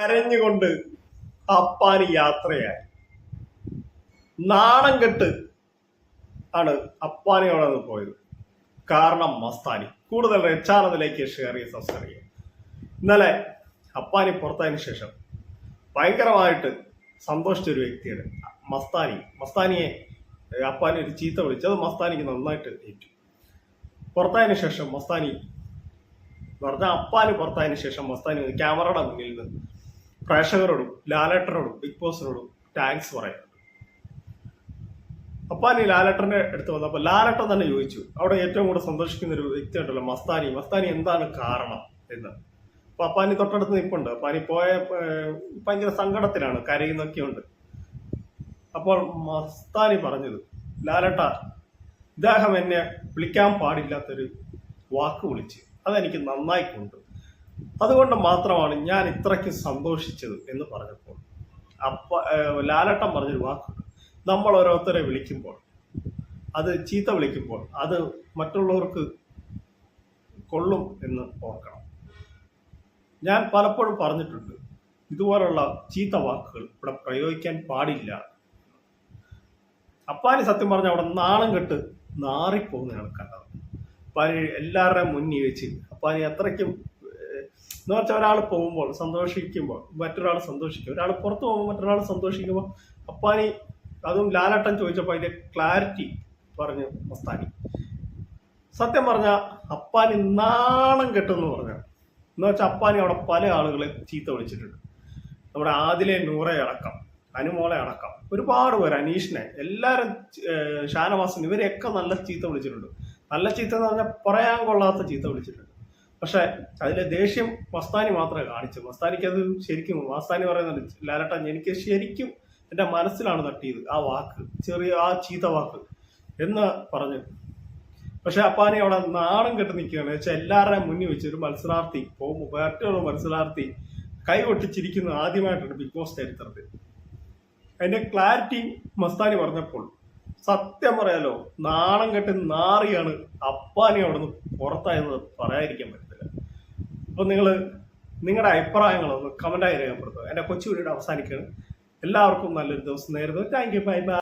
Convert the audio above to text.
കരഞ്ഞുകൊണ്ട് അപ്പാന് യാത്രയായി. നാണം കെട്ട് ആണ് അപ്പാനിയോടെ നിന്ന് പോയത്. കാരണം മസ്താനി. കൂടുതൽ റെച്ചാനതിലേക്ക് ഷെയർ ചെയ്ത് ചെയ്യും. ഇന്നലെ അപ്പാനി പുറത്തതിന് ശേഷം ഭയങ്കരമായിട്ട് സന്തോഷിച്ച ഒരു വ്യക്തിയാണ് മസ്താനി. മസ്താനിയെ അപ്പാനി ഒരു ചീത്ത വിളിച്ചു. അത് മസ്താനിക്ക് നന്നായിട്ട് ഏറ്റു. പുറത്തായതിനു ശേഷം മസ്താനി പറഞ്ഞ അപ്പാന് പുറത്തായതിനു ശേഷം മസ്താനി ക്യാമറയുടെ മുന്നിൽ നിന്ന് പ്രേക്ഷകരോടും ലാലേട്ടനോടും ബിഗ് ബോസിനോടും താങ്ക്സ് പറയുന്നുണ്ട് അപ്പാനി ലാലേട്ടന്റെ എടുത്ത് വന്നപ്പോൾ ലാലേട്ടൻ തന്നെ ചോദിച്ചു. അവിടെ ഏറ്റവും കൂടുതൽ സന്തോഷിക്കുന്ന ഒരു വ്യക്തി ഉണ്ടല്ലോ മസ്താനി. മസ്താനി എന്താണ് കാരണം എന്ന്. അപ്പൊ അപ്പാനി തൊട്ടടുത്ത് നിൽപ്പുണ്ട് അപ്പാനി പോയ ഭയങ്കര സങ്കടത്തിലാണ്. കരയുന്നൊക്കെ ഉണ്ട്. അപ്പോൾ മസ്താനി പറഞ്ഞത് ലാലേട്ട ഇദ്ദേഹം എന്നെ വിളിക്കാൻ പാടില്ലാത്തൊരു വാക്ക് വിളിച്ച് അതെനിക്ക് നന്നായിക്കൊണ്ട് അതുകൊണ്ട് മാത്രമാണ് ഞാൻ ഇത്രയ്ക്ക് സന്തോഷിച്ചത് എന്ന് പറഞ്ഞപ്പോൾ. അപ്പ ലാലട്ടം പറഞ്ഞൊരു വാക്കുണ്ട്. നമ്മൾ ഓരോരുത്തരെ വിളിക്കുമ്പോൾ അത് ചീത്ത വിളിക്കുമ്പോൾ അത് മറ്റുള്ളവർക്ക് കൊള്ളും എന്ന് ഓർക്കണം. ഞാൻ പലപ്പോഴും പറഞ്ഞിട്ടുണ്ട് ഇതുപോലുള്ള ചീത്ത വാക്കുകൾ ഇവിടെ പ്രയോഗിക്കാൻ പാടില്ല. അപ്പാനി സത്യം പറഞ്ഞ അവിടെ നാണം കെട്ട് നാറിപ്പോകുന്നതാണ് കണ്ടത്. അപ്പാനി എല്ലാവരുടെയും മുന്നിൽ വെച്ച് അപ്പാനി അത്രയ്ക്കും എന്ന് വെച്ചാൽ ഒരാൾ പോകുമ്പോൾ സന്തോഷിക്കുമ്പോൾ മറ്റൊരാൾ സന്തോഷിക്കും. ഒരാൾ പുറത്ത് പോകുമ്പോൾ മറ്റൊരാൾ സന്തോഷിക്കുമ്പോൾ അപ്പാനി അതും ലാലട്ടൻ ചോദിച്ചപ്പോൾ അതിന്റെ ക്ലാരിറ്റി പറഞ്ഞു മസ്താനി സത്യം പറഞ്ഞ അപ്പാനി നാണം കെട്ടെന്ന് പറഞ്ഞു. എന്ന് വെച്ചാൽ അപ്പാനി അവിടെ പല ആളുകളെ ചീത്ത വിളിച്ചിട്ടുണ്ട്. നമ്മുടെ ആദിലെ നൂറെ അടക്കം അനുമോളെ അടക്കം ഒരുപാട് പേര് അനീഷിനെ എല്ലാവരും ഷാനവാസൻ ഇവരെയൊക്കെ നല്ല ചീത്ത വിളിച്ചിട്ടുണ്ട്. നല്ല ചീത്ത എന്ന് പറഞ്ഞാൽ പറയാൻ കൊള്ളാത്ത ചീത്ത വിളിച്ചിട്ടുണ്ട്. പക്ഷെ അതിലെ ദേഷ്യം മസ്താനി മാത്രമേ കാണിച്ചു മസ്താനിക്ക് അത് ശരിക്കും മസ്താനി പറയുന്നുണ്ട് ലാലട്ട എനിക്ക് ശരിക്കും എന്റെ മനസ്സിലാണ് തട്ടിയത് ആ വാക്ക് ചെറിയ ആ ചീത്ത വാക്ക് എന്ന് പറഞ്ഞു. പക്ഷെ അപ്പാനെ അവിടെ നാണം കെട്ട് നിൽക്കുകയാണ്. വെച്ചാൽ എല്ലാവരുടെയും മുന്നിൽ വെച്ച് ഒരു മത്സരാർത്ഥി പോകുമ്പോൾ മറ്റുള്ള മത്സരാർത്ഥി കൈ ഒട്ടിച്ചിരിക്കുന്നത് ആദ്യമായിട്ടാണ് ബിഗ് ബോസ് ചരിത്രത്തിൽ. അതിന്റെ ക്ലാരിറ്റി മസ്താനി പറഞ്ഞപ്പോൾ സത്യം പറയാലോ നാണം കെട്ട് നാറിയാണ് അപ്പാനെ അവിടെ നിന്ന് പുറത്തായെന്ന് പറയാതിരിക്കാൻ പറ്റത്തില്ല. അപ്പൊ നിങ്ങൾ നിങ്ങളുടെ അഭിപ്രായങ്ങൾ അഭിപ്രായങ്ങളൊന്ന് കമന്റായി രേഖപ്പെടുത്തുക. എന്റെ കൊച്ചു വീഡിയോ അവസാനിക്കുകയാണ്. എല്ലാവർക്കും നല്ലൊരു ദിവസം നേരുന്നു. Thank you bye bye